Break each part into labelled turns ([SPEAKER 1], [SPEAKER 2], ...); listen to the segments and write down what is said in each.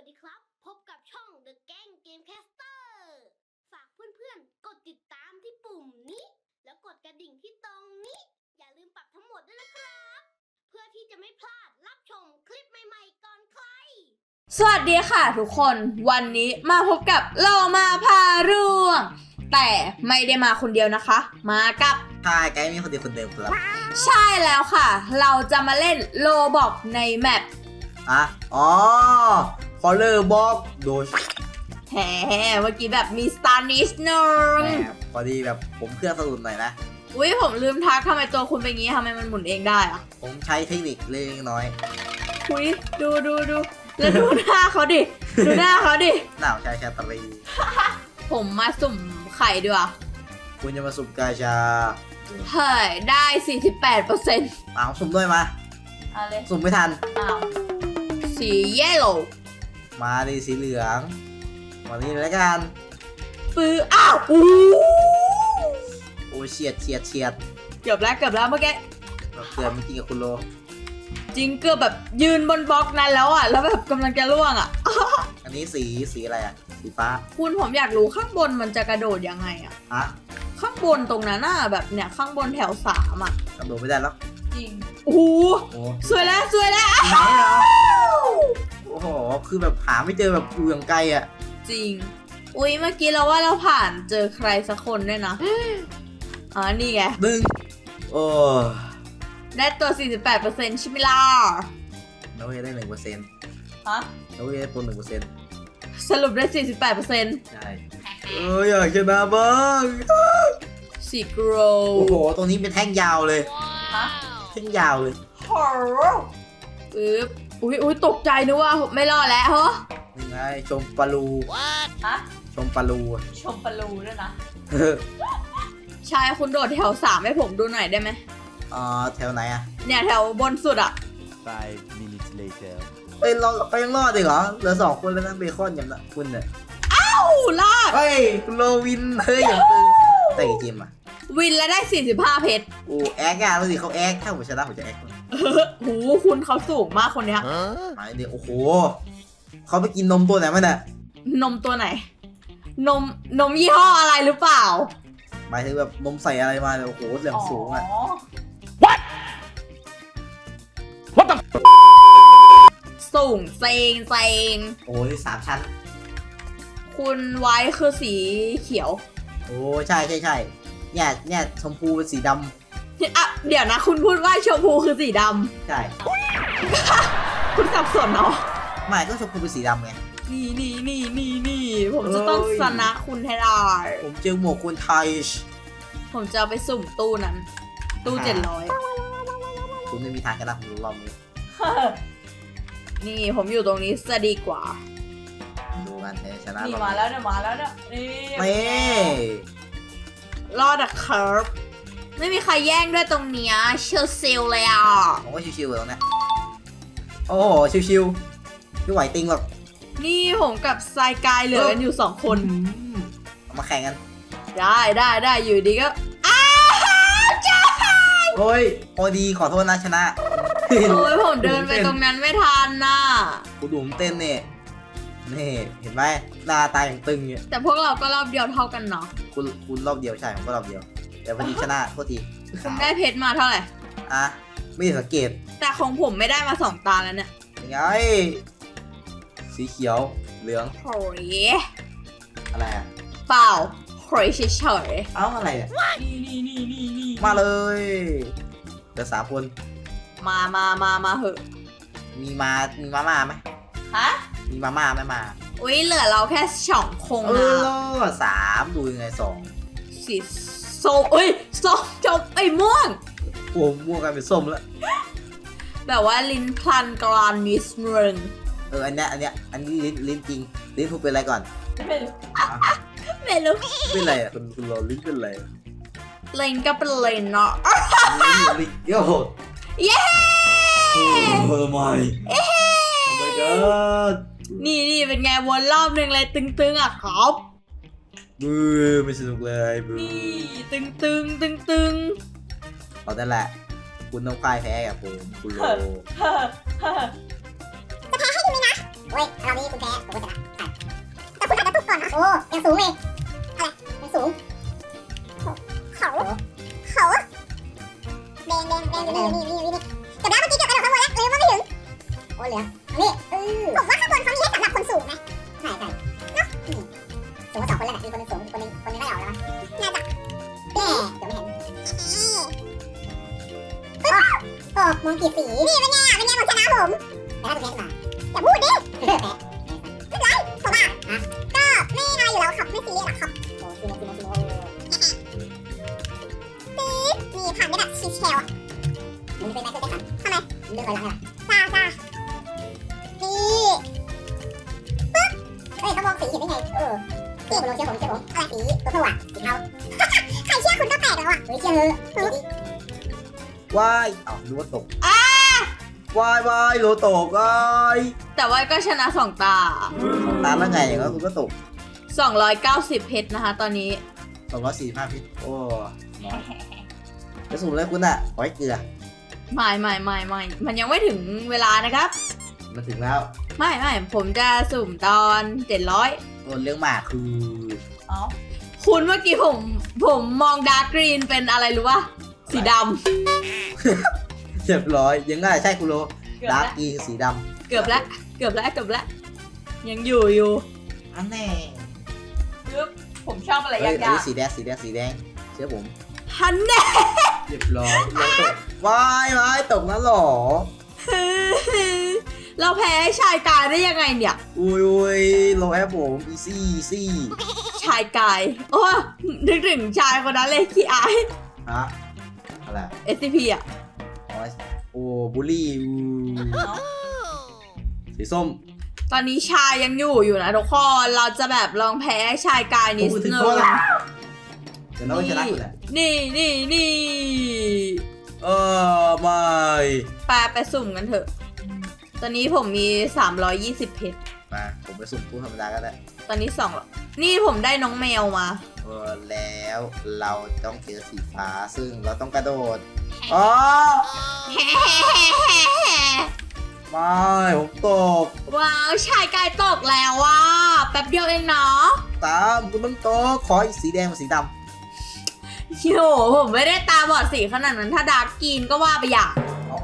[SPEAKER 1] วัสดีครับ พบกับช่อง The Gang Gamecaster ฝากเพื่อนๆ กดติดตามที่ปุ่มนี้ แล้วกดกระดิ่งที่ตรงนี้ อย่าลืมปรับทั้งหมดด้วยนะครับ เพื่อที่จะไม่พลาดรับชมคลิปใหม่ๆก่อนใคร
[SPEAKER 2] สวัสดีค่ะทุกคนวันนี้มาพบกับโลมาพาร่วงแต่ไม่ได้มาคนเดียวนะคะ มากับ
[SPEAKER 3] ใช่ไกด์มีคนเดียวคนเดิมครับ
[SPEAKER 2] ใช่แล้วค่ะ เราจะมาเล่นโลบอกในแมป
[SPEAKER 3] อะอ๋อ คอลเลอร์บ็อกโดช
[SPEAKER 2] แหมเมื่อกี้แบบมีสตาร์นิชนึง
[SPEAKER 3] แหมพอดีแบบผมเครื่องสะดุดหน่อยนะ
[SPEAKER 2] อุ้ยผมลืมทักทำไมตัวคุณเป็นอย่างงี้ทำไมมันหมุนเองได้อะ
[SPEAKER 3] ผมใช้เทคนิคเล็กน้อย
[SPEAKER 2] อุ้ยดูดูดูแล้วดูหน้าเขาดิ ดูหน้าเขาดิ
[SPEAKER 3] หนาวชายชาตรี
[SPEAKER 2] ผมมาสุ่มไข่ดีกว่า
[SPEAKER 3] คุณจะมาสุ่มกาชา
[SPEAKER 2] เฮ้ย ได้48เปอร์เซ็นต์
[SPEAKER 3] เอาสุ่มด้วยมา
[SPEAKER 2] เอาเลย
[SPEAKER 3] สุ่มไม่ทัน
[SPEAKER 2] อ้าว สีเยลโล
[SPEAKER 3] มาดีสีเหลืองมานี่เลยแล้วกัน
[SPEAKER 2] ปืออ้าวอู้
[SPEAKER 3] โอ้ยเฉียดเฉียดเฉียด
[SPEAKER 2] เกือบแล้วเกือบแล้วเมื่อกี้
[SPEAKER 3] เราเตือนเมื่อกี้กับคุณโล
[SPEAKER 2] จริงเกือบแบบยืนบนบล็อกนั้นแล้วอะ แล้วแบบกำลังจะล่วงอะ
[SPEAKER 3] อันนี้สีสีอะไรอะสีฟ้า
[SPEAKER 2] คุณผมอยากรู้ข้างบนมันจะกระโดดยังไงอะ
[SPEAKER 3] ฮะ
[SPEAKER 2] ข้างบนตรงนั้นน่ะแบบเนี่ยข้างบนแถวสามอะ
[SPEAKER 3] กระโดดไม่ได้แล้ว
[SPEAKER 2] จริงโอ้โห
[SPEAKER 3] โอ้
[SPEAKER 2] สวยแล้วสวยแล้ว
[SPEAKER 3] ไหนเหรอ โอ้โห คือแบบหาไม่เจอแบบอยู่อย่างไกลอะ
[SPEAKER 2] จริง อุ้ยเมื่อกี้เราว่าเราผ่านเจอใครสักคนด้วยนะอ๋อ นี่ไง
[SPEAKER 3] ดึงโอ้
[SPEAKER 2] ได้ตัว 48%ใช่ไหมล่ะ
[SPEAKER 3] แล้วเวได้หนึ่งเปอร์เซ็นต์
[SPEAKER 2] ฮะ
[SPEAKER 3] แล้วเวได้ตัวหนึ่งเปอร์เซ็นต์
[SPEAKER 2] สรุปได้ 48%
[SPEAKER 3] ใช่เอออยากชนะบ้าง
[SPEAKER 2] สีโกร
[SPEAKER 3] โอ้โห ตรงนี้เป็นแท่งยาวเลย
[SPEAKER 2] ฮะ
[SPEAKER 3] แท่งยาวเลย
[SPEAKER 2] โหปึ๊บ อุ้ยอุ้ยตกใจนึกว่าไม่รอดแล้วเหรอ
[SPEAKER 3] นี่ไงชมปลาลู
[SPEAKER 2] ฮะ
[SPEAKER 3] ชมปลาลู
[SPEAKER 2] ชมปลาลูด้วยนะ
[SPEAKER 3] เออ
[SPEAKER 2] ชายคุณโดดแถวสามให้ผมดูหน่อยได้ไหม
[SPEAKER 3] เอ่อแถวไหนอะ
[SPEAKER 2] เนี่ยแถวบนสุดอะ
[SPEAKER 4] Five minutes later.
[SPEAKER 3] เอ้ยเราเรายังรอดอีกเหรอเหลือสองคนแล้วนะเบคอนอย่างละคุณเนี่ย
[SPEAKER 2] อู้ลาก
[SPEAKER 3] เฮ้ยคุณโลวินเฮ้ยอย่างตึงแต่จริงๆอะ
[SPEAKER 2] วินแล้วได้ 45 เพชร
[SPEAKER 3] โอ้แอคอะดูสิเขาแอคถ้าผมชนะผมจะแอค
[SPEAKER 2] หูคุณเขาสูงมากคนเนี้ย
[SPEAKER 4] Huh?
[SPEAKER 3] หมายเดียวโอ้โหเขาไปกินนมตัวไหนมาเนี่ย
[SPEAKER 2] นมตัวไหน นมนมยี่ห้ออะไรหรือเปล่า
[SPEAKER 3] หมายถึงแบบนมใส่อะไรมาเนี่ยโอ้โหเสียงสูงอะ
[SPEAKER 2] สูงเซงเซง
[SPEAKER 3] โอ้ยสามชั้น
[SPEAKER 2] คุณไว้คือสีเขียว
[SPEAKER 3] โอ้ใช่ใช่ใช่เนี่ยเนี่ยชมพูเป็นสีดำ
[SPEAKER 2] อะเดี๋ยวนะ คุณพูดว่าชมพูคือสีด
[SPEAKER 3] ใช่ำ
[SPEAKER 2] คุณสับสนเนาะ
[SPEAKER 3] ไม่ก็ชมพูเป็นสีดำไง
[SPEAKER 2] นี่นี่นี่นี่นี่ผมจะต้อง
[SPEAKER 3] เอ้ย
[SPEAKER 2] ชนะคุณให้ได้
[SPEAKER 3] ผมเจอหมวกคนไทย
[SPEAKER 2] ผมจะเอาไปสุ่มตู้นั้น ตู้
[SPEAKER 3] อ่า
[SPEAKER 2] เจ็ดร้อย
[SPEAKER 3] คุณไม่มีทางชนะผมรอบนี้
[SPEAKER 2] นี่ผมอยู่ตรงนี้จะดีกว่า
[SPEAKER 3] ดูกันเออชนะ
[SPEAKER 2] นี่
[SPEAKER 3] รอบ
[SPEAKER 2] มาแล้วเนี่ยมาแล้วเนี่ยนี่
[SPEAKER 3] นี่
[SPEAKER 2] รอดอะเคิร์ฟ ไม่มีใครแย่งด้วยตรงเนี้ยเชลซิลเลยอะ
[SPEAKER 3] ผมก็ชิวๆตรงเนี้ยโอ้โหชิวๆไม่ไหวติงหรอก
[SPEAKER 2] นี่ผมกับทรายกายเหลือกันอยู่สองคน
[SPEAKER 3] เอามาแข่งกัน
[SPEAKER 2] ได้ได้ได้อยู่ดีก็อ้าวจ้า
[SPEAKER 3] โอ้ยพอดีขอโทษนะชนะ
[SPEAKER 2] โอ้ยผมเดินไปตรงนั้นไม่ทันน่ะ
[SPEAKER 3] กูดูผมเต้นเนี่ยนี่เห็นไหมหน้าตาอย่างตึงเนี่ย
[SPEAKER 2] แต่พวกเราก็รอบเดียวเท่ากันเนาะ
[SPEAKER 3] คุณคุณรอบเดียวใช่ผมก็รอบเดียว แต่พอดีชนะโทษที
[SPEAKER 2] คุณได้เพชรมาเท่าไหร่
[SPEAKER 3] อะไม่ได้สังเกต
[SPEAKER 2] แต่ของผมไม่ได้มาสองตาแล้วเนี่ย
[SPEAKER 3] ยังไงสีเขียวเหลือง
[SPEAKER 2] โอ้ย
[SPEAKER 3] อะไรอะ
[SPEAKER 2] เปล่าโอยเฉย
[SPEAKER 3] เอ้าอะไรเนี่ย
[SPEAKER 2] ๆนี่นี่นี่นี่นี่
[SPEAKER 3] มาเลยเหลือสามคน
[SPEAKER 2] มามามามาเหอะ
[SPEAKER 3] มีมามีมาม่าไหม
[SPEAKER 2] ฮะ
[SPEAKER 3] มีมาม่าไหมมา
[SPEAKER 2] อุ้ยเหลือเราแค่สองคง
[SPEAKER 3] เอ
[SPEAKER 2] นะ
[SPEAKER 3] อสามดูยังไงสอง
[SPEAKER 2] สี ส้มเอ้ยส้มจบไอ้ยม่วง
[SPEAKER 3] โอ้ม่วงกันเป็นส้มแล้ว
[SPEAKER 2] แบบว่าลิ้นพลันกรานนิสนึง
[SPEAKER 3] เอออันเนี้ยอันเนี้ยอันนี้ลิ้นลิ้นจริงลิ้นพูดเป็นอะไรก่อน
[SPEAKER 2] ไม่รู้ไม่รู้
[SPEAKER 3] เป็นอะไรอะคุณคุณรอลิ้นเป็นอะไรอะ
[SPEAKER 2] ลิ้นก็เป็นลิ้นเนาะ
[SPEAKER 3] ลิ้นลิ้นโย่
[SPEAKER 2] เย้
[SPEAKER 3] โอ้ทำไมโอ้ my god
[SPEAKER 2] นี่นี่เป็นไงวนรอบหนึ่งเลยตึงๆอะครับ
[SPEAKER 3] บูไม่สนุกเลยบู
[SPEAKER 2] นี่ตึงตึงตึงตึง
[SPEAKER 3] เอาแต่นแหละคุณต้องพ่ายแพ้กับผมคุณโล
[SPEAKER 2] เฮ้อเฮ้อ
[SPEAKER 5] เว้ยรอบนี้คุณแพ้ยังสูงเลยอะไรยังสูงเขาเขาแดงแดงแดงอยู่นี่อยู่นี่อยู่นี่เกือบแล้วเมื่อกี้เกือบไปข้างบนแล้วเลยว่าไม่ถึงโอ้เหลือนี่เออผมว่าข้างบนเขามีให้สำหรับคนสูงนะ มีคนหนึงสูงคนหนึงคนหนึงไม่ออกแล้วมั้งน่าจะแย่เดี๋ยวไม่เห็นโอ้โอ้มองกี่สีนี่เป็นไงอะเป็นไงผมชนะผมแต่ถ้าเป็นเพชรมาอย่าพูดดิแพ้ไม่เป็นไรผมอะก็ไม่น้อยอยู่แล้วครับไม่ซีเรียสหรอกครับโอ้ซีโมซีโมซีโมปี๊ดนี่ผ่านได้แบบชิลๆอะมึงเป็นไมเคิลแจ็คสันทำไมเดินถอยหลังไงล่ะจ้าจ้านี่ปึ๊บเฮ้ยเขามองสีเห็นได้ไงเออ พี่คุณลงเชื่อผมเชื่อผมอะไรสีตัวสว่าสีเทาใครเชื่อคุณก็แปลกแล้วอะเฮ้ยเชื่อเถอ
[SPEAKER 3] ว้ายอ้ารู้ว่าตกวายวายโลตกวาย
[SPEAKER 2] แต่ว่าก็ชนะสองตา
[SPEAKER 3] ตามแล้วไงอย่างนั้นคุณก็ตก
[SPEAKER 2] 290 เพชรนะคะ ตอนนี้
[SPEAKER 3] สองร้อยสี่สิบห้าพิษโอ้น้อยจะสูงเลยคุณอะขอให้เกลือ
[SPEAKER 2] ไม่ไม่ไม่ไม่มันยังไม่ถึงเวลานะครับ
[SPEAKER 3] มาถึงแล้ว
[SPEAKER 2] ไม่ไม่ผมจะสุ่มตอน700
[SPEAKER 3] ตัวเรื่องหมาคือ
[SPEAKER 2] คุณเมื่อกี้ผมผมมองดาร์กกรีนเป็นอะไรรู้ป่ะสีด
[SPEAKER 3] เรียบร้อยยังได้ใช่คุณโลำดาร์กกีสีด
[SPEAKER 2] เกือบแล้วเกือบแล้วเกือบแล้วยังอยู่อยู่ำ
[SPEAKER 3] อันแน่
[SPEAKER 2] ปึ๊บผมชอบอะไร
[SPEAKER 3] เฮ้ย
[SPEAKER 2] ยา
[SPEAKER 3] อัน
[SPEAKER 2] ก
[SPEAKER 3] นี้สีแดงสีแดงสีแดงเชื่อผม
[SPEAKER 2] ๆฮันแน่
[SPEAKER 3] เรียบร้อยแล้วตกว้ายว้ายตกแล้วเหรอ
[SPEAKER 2] เราแพ้ชายกายได้ยังไงเนี่ย
[SPEAKER 3] อุ้ยอุ้ยโลแอปผมอีซี่อีซี่
[SPEAKER 2] ชายกาย โอ้นึกถึงชายคนนั้นเลยขี้อาย
[SPEAKER 3] ฮะอะไร
[SPEAKER 2] SCP อะ
[SPEAKER 3] อ๋อโอ้บูลลี่อู้สีส้ม
[SPEAKER 2] ตอนนี้ชายยังอยู่อยู่นะทุกคนเราจะแบบลองแพ้ชายกายนิด
[SPEAKER 3] โอ้ถึง
[SPEAKER 2] นึง
[SPEAKER 3] ตัวแล้วเดี๋ยวเราก็ชนะคุณแหละ
[SPEAKER 2] นี่นี่นี่
[SPEAKER 3] เออไม่
[SPEAKER 2] ไปไปสุ่มกันเถอะ ตอนนี้ผมมี 320 เพชร
[SPEAKER 3] มาผมไปสุ่มตู้ธรรมดาก็ได้
[SPEAKER 2] ตอนนี้2แล้วนี่ผมได้น้องแมวมา
[SPEAKER 3] เออแล้วเราต้องเจอสีฟ้าซึ่งเราต้องกระโดดอ๋อไม่ผมตก
[SPEAKER 2] ว้าวชายกายตกแล้วว่ะแป๊บเดียวเองเนาะ
[SPEAKER 3] ตามคุณต้องตกขออีกสีแดงกับสีด
[SPEAKER 2] โหผมไม่ได้ตาบอดสีขนาดนั้นถ้าดาร์กกรีนก็ว่าไปอย่างำ
[SPEAKER 3] อ๋อ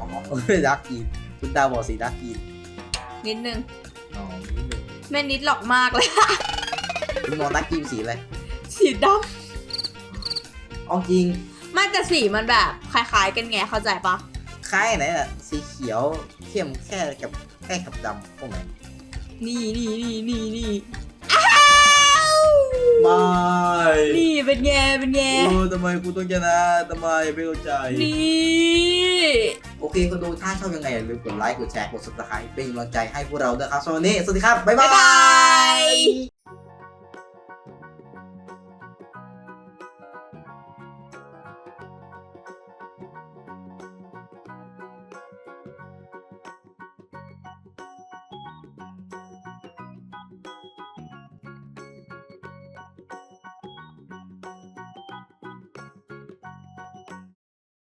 [SPEAKER 3] ไม่ดักกีน คุณตาบอกสีดักกีน
[SPEAKER 2] นิดนึง
[SPEAKER 3] อ๋อนิดหนึ่ง
[SPEAKER 2] ไม่นิดหรอกมากเลย
[SPEAKER 3] คุณมองดักกีนสีอะไร
[SPEAKER 2] สีด
[SPEAKER 3] เอาจริงำ
[SPEAKER 2] ไม่แต่สีมันแบบคล้ายๆ กันไงเข้าใจปะ
[SPEAKER 3] คล้ายไหนอะสีเขียวเข้มแค่กับแค่กับดำพวกไหน
[SPEAKER 2] นี่นี่นี่นี่นี่
[SPEAKER 3] ไม่
[SPEAKER 2] นี่เป็นไงเป็นไง
[SPEAKER 3] เออทำไมคุณต้องชนะทำไมไม่เข้าใจ
[SPEAKER 2] นี่
[SPEAKER 3] โอเคคนดูถ้าชอบยังไงอย่าลืมกดไลค์ กดแชร์ กด subscribe เป็นกำลังใจให้พวกเราด้วยครับสำหรับวันนี้ สวัสดีครับ บ๊าย
[SPEAKER 2] บ๊าย
[SPEAKER 3] บา
[SPEAKER 2] บาย
[SPEAKER 3] ย